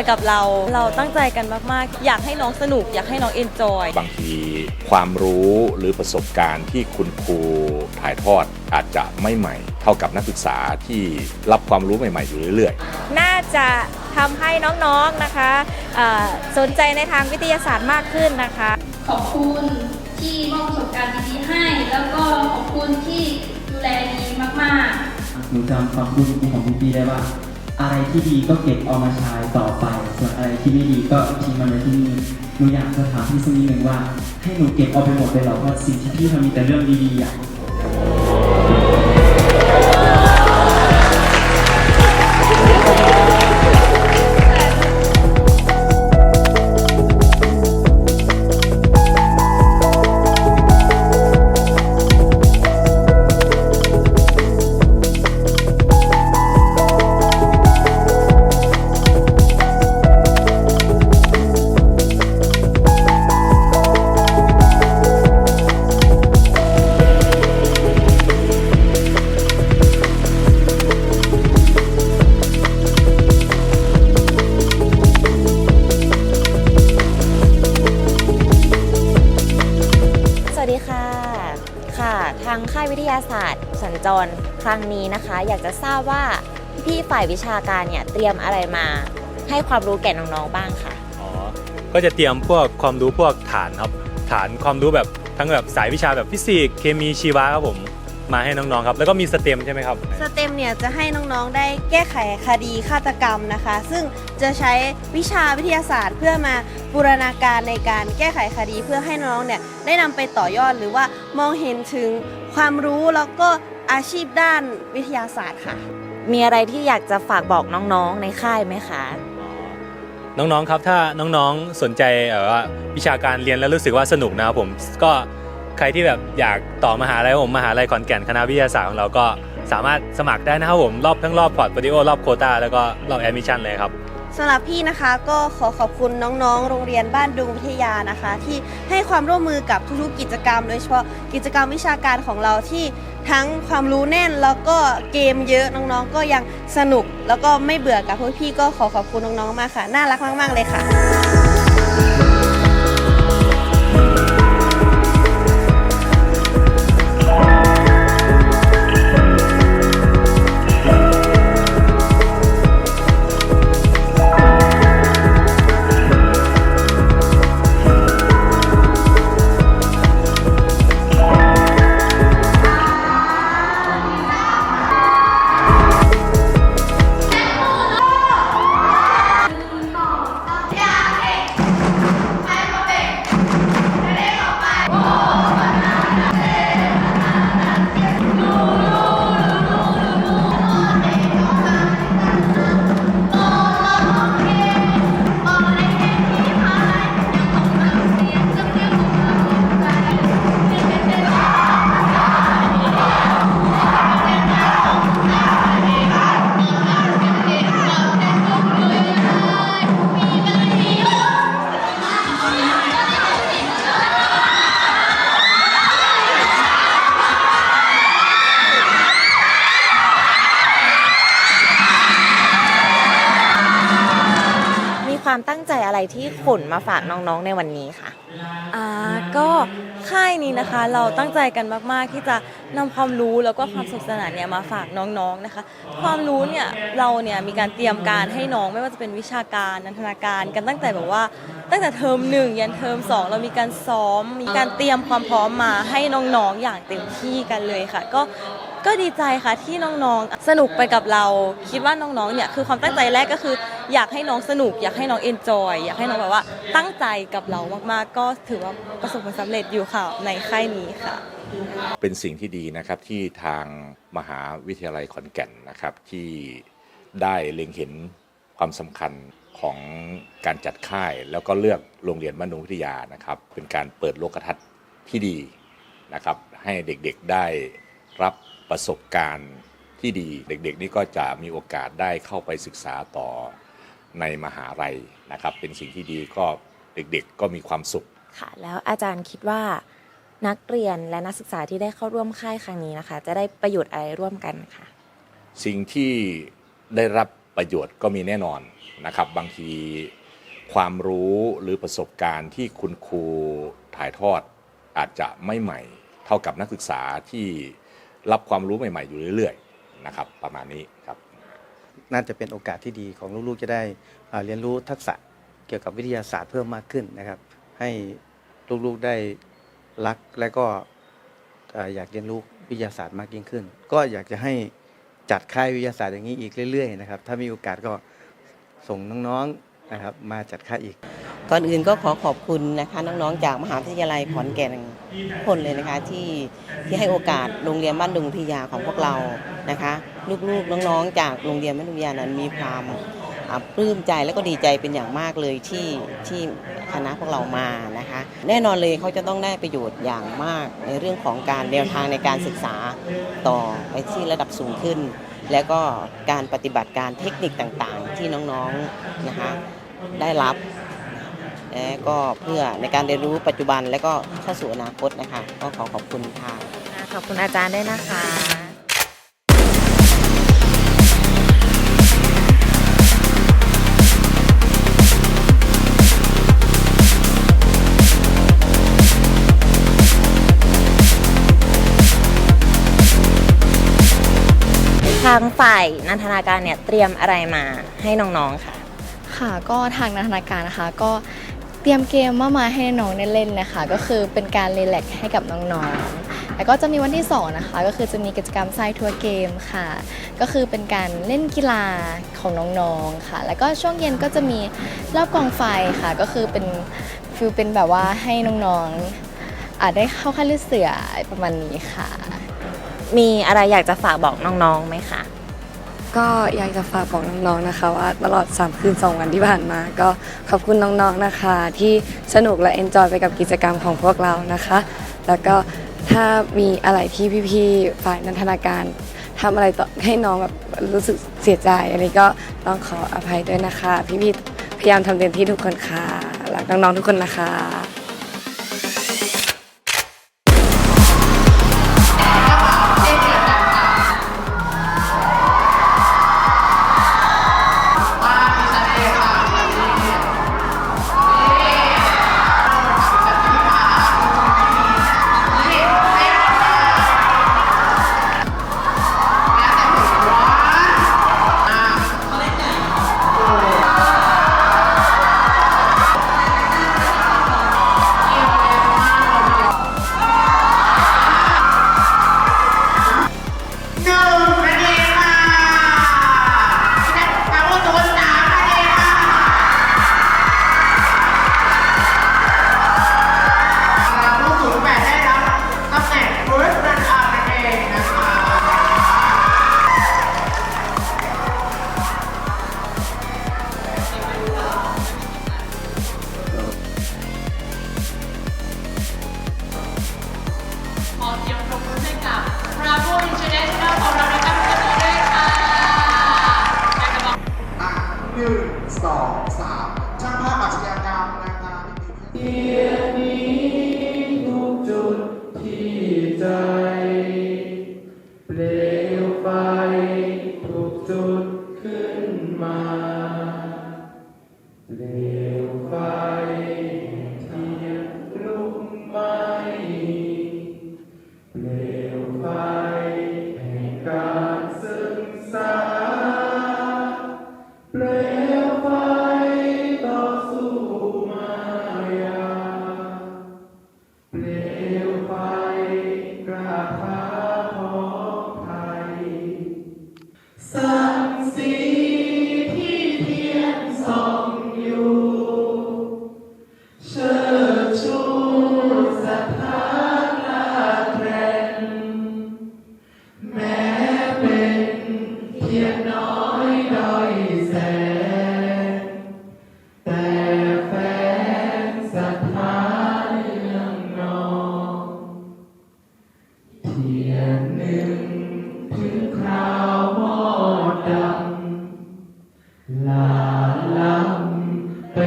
นุกไปกับเรา เราตั้งใจกันมาก ๆ อยากให้น้องสนุก อยากให้น้องเอนจอย บางทีความรู้หรือประสบการณ์ที่คุณครูถ่ายทอดอาจจะไม่ใหม่ เท่ากับนักศึกษาที่รับความรู้ใหม่ ๆ อยู่เรื่อยๆน่าจะทำให้น้อง ๆ นะคะเอ่อสนใจในทางวิทยาศาสตร์มากขึ้นนะคะ ขอบคุณที่มอบประสบการณ์ดีๆให้ แล้วก็ขอบคุณที่ดูแลดีมากๆ หนูจำคำพูดของพี่ปีได้ว่า อะไรที่ดีก็เก็บเอามาใช้ต่อไป ส่วนอะไรที่ไม่ดีก็ทิ้งมันไว้ที่นี่หนูอยากจะถามพี่สักนิดหนึ่งว่า ให้หนูเก็บเอาไปหมดเลยเหรอเพราะสิ่งที่พี่ทำมีแต่เรื่องดีๆอะ ทางค่ายวิทยาศาสตร์สัญจรครั้งนี้นะคะ อยากจะทราบว่าพี่ๆฝ่ายวิชาการเนี่ยเตรียมอะไรมา ให้ความรู้แก่น้องๆบ้างค่ะ อ๋อ ก็จะเตรียมพวกความรู้พวกฐานครับ ฐานความรู้แบบทั้งแบบสายวิชาแบบฟิสิกส์เคมีชีวะครับผม มาให้น้องๆครับ แล้วก็มีสเต็มใช่ไหมครับ สเต็มเนี่ยจะให้น้องๆได้แก้ไขคดีฆาตกรรมนะคะ ซึ่งจะใช้วิชาวิทยาศาสตร์ เพื่อมาบูรณาการในการแก้ไขคดี เพื่อให้น้องๆเนี่ยได้นำไปต่อยอดหรือว่ามองเห็นถึงความรู้แล้วก็อาชีพด้านวิทยาศาสตร์ค่ะ มีอะไรที่อยากจะฝากบอกน้องๆในค่ายไหมคะน้องๆครับถ้าน้องๆสนใจเอ่อว่าวิชาการเรียนแล้วรู้สึกว่าสนุกนะครับผมก็ ใครที่แบบอยากต่อมหาลัยผมมหาลัยขอนแก่นคณะวิทยาศาสตร์ของเราก็สามารถสมัครได้นะครับผมรอบทั้งรอบพอร์ตโฟลิโอรอบโคตาแล้วก็รอบแอดมิชชั่นเลยครับสำหรับพี่นะคะก็ขอขอบคุณน้องๆ โรงเรียนบ้านดุงวิทยานะคะ ที่ให้ความร่วมมือกับทุกๆกิจกรรม โดยเฉพาะกิจกรรมวิชาการของเราที่ทั้งความรู้แน่นแล้วก็เกมเยอะน้องๆ ก็ยังสนุกแล้วก็ไม่เบื่อกับพวกพี่ก็ขอขอบคุณน้องๆมากค่ะ น่ารักมากๆเลยค่ะ ที่นมาฝากน้องๆในวันนี้ค่ะ อ่าก็ค่ายนี้นะคะเราตั้งใจกันมาก ๆ ที่จะนำความรู้แล้วก็ความสนุกสนานเนี่ยมาฝากน้องๆนะคะ ความรู้เนี่ยเราเนี่ยมีการเตรียมการให้น้องไม่ว่าจะเป็นวิชาการนันทนาการกันตั้งแต่แบบว่า ตั้งแต่เทอมหนึ่งยันเทอมสองเรามีการซ้อม มีการเตรียมความพร้อมมาให้น้องๆอย่างเต็มที่กันเลยค่ะ ก็ ก็ดีใจค่ะที่น้องๆ สนุกไปกับเรา คิดว่าน้องๆ เนี่ยคือความตั้งใจแรกก็คือ อยากให้น้องสนุก อยากให้น้องเอนจอยอยากให้น้องแบบว่าตั้งใจกับเรามากๆ ก็ถือว่าประสบผลสำเร็จอยู่ค่ะในค่ายนี้ค่ะ เป็นสิ่งที่ดีนะครับที่ทางมหาวิทยาลัยขอนแก่นนะครับที่ได้เล็งเห็นความสำคัญของการจัดค่าย แล้วก็เลือกโรงเรียนมนุวิทยานะครับ เป็นการเปิดโลกทัศน์ที่ดีนะครับ ให้เด็กๆได้รับ ประสบการณ์ที่ดี เด็กๆ นี่ก็จะมีโอกาสได้เข้าไปศึกษาต่อในมหาลัยนะครับ เป็นสิ่งที่ดีก็เด็กๆ ก็มีความสุข ค่ะ แล้วอาจารย์คิดว่านักเรียนและนักศึกษาที่ได้เข้าร่วมค่ายครั้งนี้นะคะ จะได้ประโยชน์อะไรร่วมกันค่ะ สิ่งที่ได้รับประโยชน์ก็มีแน่นอนนะครับ บางทีความรู้หรือประสบการณ์ที่คุณครูถ่ายทอดอาจจะไม่ใหม่ เท่ากับนักศึกษาที่ รับความรู้ใหม่ ๆ อยู่เรื่อยๆนะครับประมาณนี้ครับ น่าจะเป็นโอกาสที่ดีของลูกๆจะได้เรียนรู้ทักษะเกี่ยวกับวิทยาศาสตร์เพิ่มมากขึ้นนะครับ ให้ลูกๆได้รักและก็อยากเรียนรู้วิทยาศาสตร์มากยิ่งขึ้น ก็อยากจะให้จัดค่ายวิทยาศาสตร์อย่างนี้อีกเรื่อยๆนะครับถ้ามีโอกาสก็ส่งน้องๆนะครับมาจัดค่ายอีก ก่อนอื่นก็ขอขอบคุณนะคะน้องๆ จากมหาวิทยาลัยขอนแก่นทุกคนเลยนะคะที่ที่ให้โอกาสโรงเรียนบ้านดุงพิยาของพวกเรานะคะ ลูกๆน้องๆ จากโรงเรียนบ้านดุงพิยานั้นมีความปลื้มใจและก็ดีใจเป็นอย่างมากเลยที่ที่คณะพวกเรามานะคะ แน่นอนเลยเขาจะต้องได้ประโยชน์อย่างมากในเรื่องของการแนวทางในการศึกษาต่อไปที่ระดับสูงขึ้น แล้วก็การปฏิบัติการเทคนิคต่างๆ ที่น้องๆนะคะได้รับ และก็เพื่อในการเรียนรู้ปัจจุบันและก็เข้าสู่อนาคตนะคะก็ขอขอบคุณค่ะขอบคุณอาจารย์ด้วยนะคะทางฝ่ายนันทนาการเนี่ยเตรียมอะไรมาให้น้องๆค่ะ ค่ะก็ทางนันทนาการนะคะก็ เตรียมเกมมามาให้น้องเล่นนะคะ ก็คือเป็นการรีแลกให้กับน้องๆ แล้วก็จะมีวันที่สองนะคะ ก็คือจะมีกิจกรรมไซทัวร์เกมค่ะ ก็คือเป็นการเล่นกีฬาของน้องๆค่ะ แล้วก็ช่วงเย็นก็จะมีรอบกองไฟค่ะ ก็คือเป็นฟิลเป็นแบบว่าให้น้องๆอาจได้เข้าค่ายลูกเสือประมาณนี้ค่ะ มีอะไรอยากจะฝากบอกน้องๆไหมคะ ก็อยากจะฝากบอกน้องๆนะคะว่าตลอด 3 คืน 2 วันที่ผ่านมา ก็ขอบคุณน้องๆนะคะ ที่สนุกและเอนจอยไปกับกิจกรรมของพวกเรานะคะ แล้วก็ถ้ามีอะไรที่พี่ๆฝ่ายนันทนาการทำอะไรต่อให้น้องแบบรู้สึกเสียใจอันนี้ก็ต้องขออภัยด้วยนะคะ พี่ๆพยายามทำเต็มที่ทุกคนค่ะรักน้องๆทุกคนนะคะ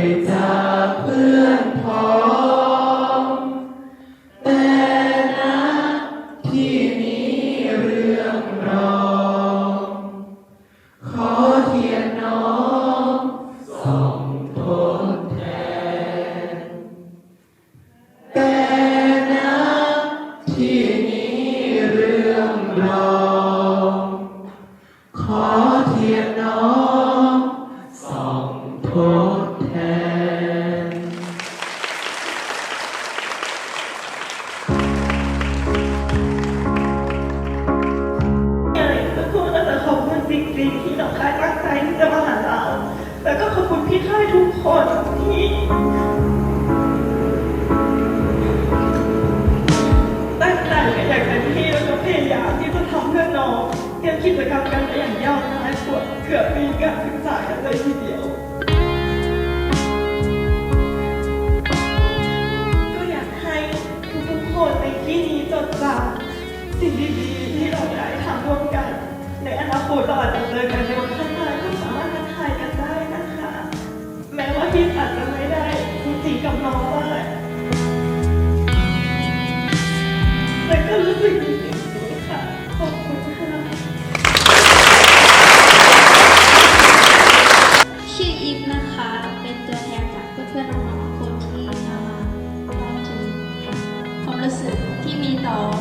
Every time. สิ่งดีๆที่เราได้ทำร่วมกัน ในอนาคตเราอาจจะเจอกันในวันข้างหน้าก็สามารถทักทายกันได้นะคะ แม้ว่าพี่อาจจะไม่ได้จริงกับน้องว่า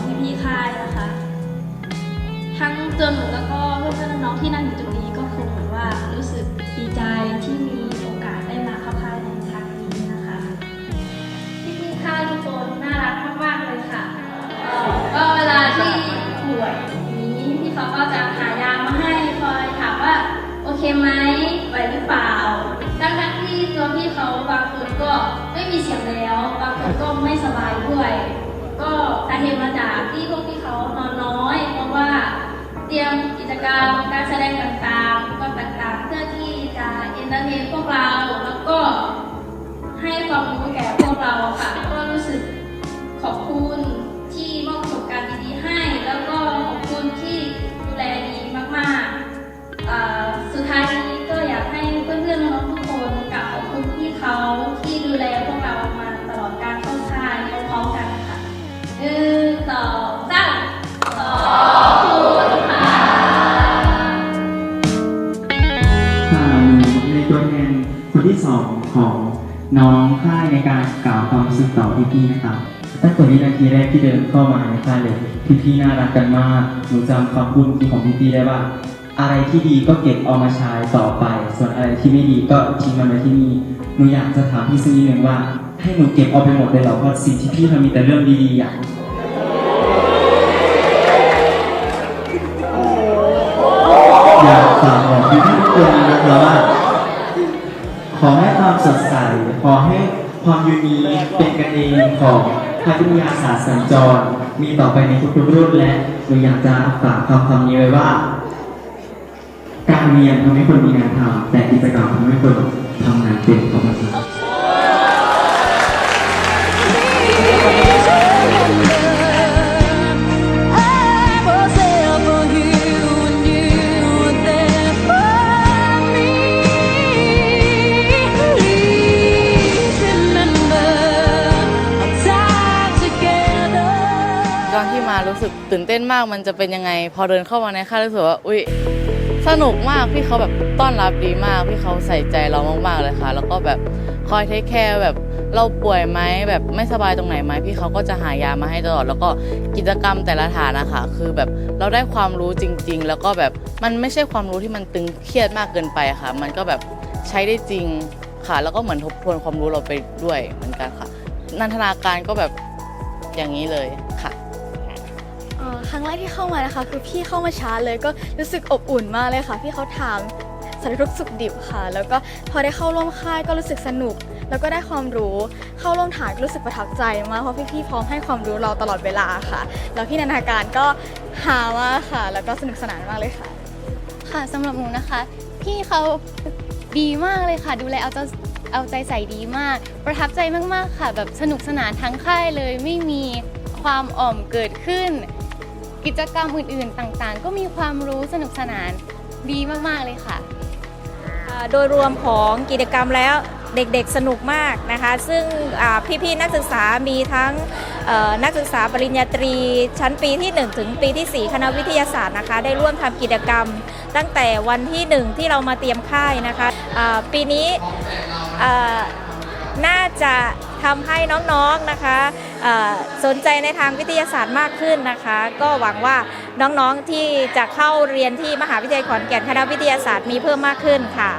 ที่มีต่อพี่ๆค่ายนะคะ ทั้งตัวหนูแล้วก็เพื่อนๆน้องที่นั่งอยู่ตรงนี้ก็คงเหมือนว่ารู้สึกดีใจที่มีโอกาสได้มาเข้าค่ายในครั้งนี้นะคะพี่ๆค่ายทุกคนน่ารักมากๆเลยค่ะก็เวลาที่ป่วยอย่างนี้พี่เขาก็จะหายามาให้คอยถามว่าโอเคไหมไหวหรือเปล่าทั้งที่ตัวพี่เขาบางคนก็ไม่มีเสียงแล้ว บางคนก็ไม่สบาย ด้ ของน้องค่ายในการกล่าวความรู้สึกต่อพี่ๆนะครับตั้งแต่วินาทีแรกที่เดินเข้ามาในค่ายเลยพี่ๆน่ารักกันมากหนูจำคำพูดที่ของพี่ๆได้ว่า อะไรที่ดีก็เก็บเอามาใช้ต่อไป ส่วนอะไรที่ไม่ดีก็ทิ้งมันไว้ที่นี่หนูอยากจะถามพี่สักนิดนึงว่า ให้หนูเก็บเอาไปหมดเลยเหรอเพราะสิ่งที่พี่ทำมีแต่เรื่องดีๆอย่างอยากฝากบอกพี่ทุกคนนะครับว่า ขอให้ความสดใส ขอให้ความยูนีเป็นกันเองของภาควิทยาศาสตร์สัญจร มีต่อไปในทุกๆรุ่นและหนูอยากจะฝากคำคำนี้ไว้ว่า การเรียนทำให้คนมีงานทำแต่กิจกรรมทำให้คนทำงานเป็นขอบคุณ สึกตื่นเต้นมากมันจะเป็นยังไง พอเดินเข้ามาในค่ายรู้สึกว่าอุ้ยสนุกมากพี่เขาแบบต้อนรับดีมากพี่เขาใส่ใจเรามากๆเลยค่ะ แล้วก็แบบคอยเทคแคร์แบบเราป่วยไหมแบบไม่สบายตรงไหนไหมพี่เขาก็จะหายามาให้ตลอด แล้วก็กิจกรรมแต่ละฐานนะคะคือแบบเราได้ความรู้จริง ๆ แล้วก็แบบมันไม่ใช่ความรู้ที่มันตึงเครียดมากเกินไปค่ะ มันก็แบบใช้ได้จริงค่ะ แล้วก็เหมือนทบทวนความรู้เราไปด้วยเหมือนกันค่ะ นันทนาการก็แบบอย่างนี้เลยค่ะ ครั้งแรกที่เข้ามานะคะ คือพี่เข้ามาช้าเลยก็รู้สึกอบอุ่นมากเลยค่ะ พี่เขาถามสารทุกข์สุขดิบค่ะ แล้วก็พอได้เข้าร่วมค่ายก็รู้สึกสนุก แล้วก็ได้ความรู้เข้าร่วมฐานรู้สึกประทับใจมากเพราะพี่ๆพร้อมให้ความรู้เราตลอดเวลาค่ะ แล้วพี่นันทาการก็หามากค่ะ แล้วก็สนุกสนานมากเลยค่ะ ค่ะสำหรับหนูนะคะ พี่เขาดีมากเลยค่ะ ดูแลเอาใจเอาใจใส่ดีมาก ประทับใจมากๆค่ะ แบบสนุกสนานทั้งค่ายเลยไม่มีความอ่อมเกิดขึ้น กิจกรรมอื่นๆต่างๆ ก็มีความรู้สนุกสนานดีมากๆเลยค่ะ โดยรวมของกิจกรรมแล้วเด็กๆสนุกมากนะคะ ซึ่งพี่ๆนักศึกษามีทั้งนักศึกษาปริญญาตรี ชั้นปีที่ 1 ถึงปีที่ 4 คณะวิทยาศาสตร์นะคะ ได้ร่วมทำกิจกรรม ตั้งแต่วันที่ 1 ที่เรามาเตรียมค่ายนะคะปีนี้ น่าจะทำให้น้องๆนะคะสนใจในทางวิทยาศาสตร์มากขึ้นนะคะ ก็หวังว่าน้องๆที่จะเข้าเรียนที่มหาวิทยาลัยขอนแก่นคณะวิทยาศาสตร์มีเพิ่มมากขึ้นค่ะ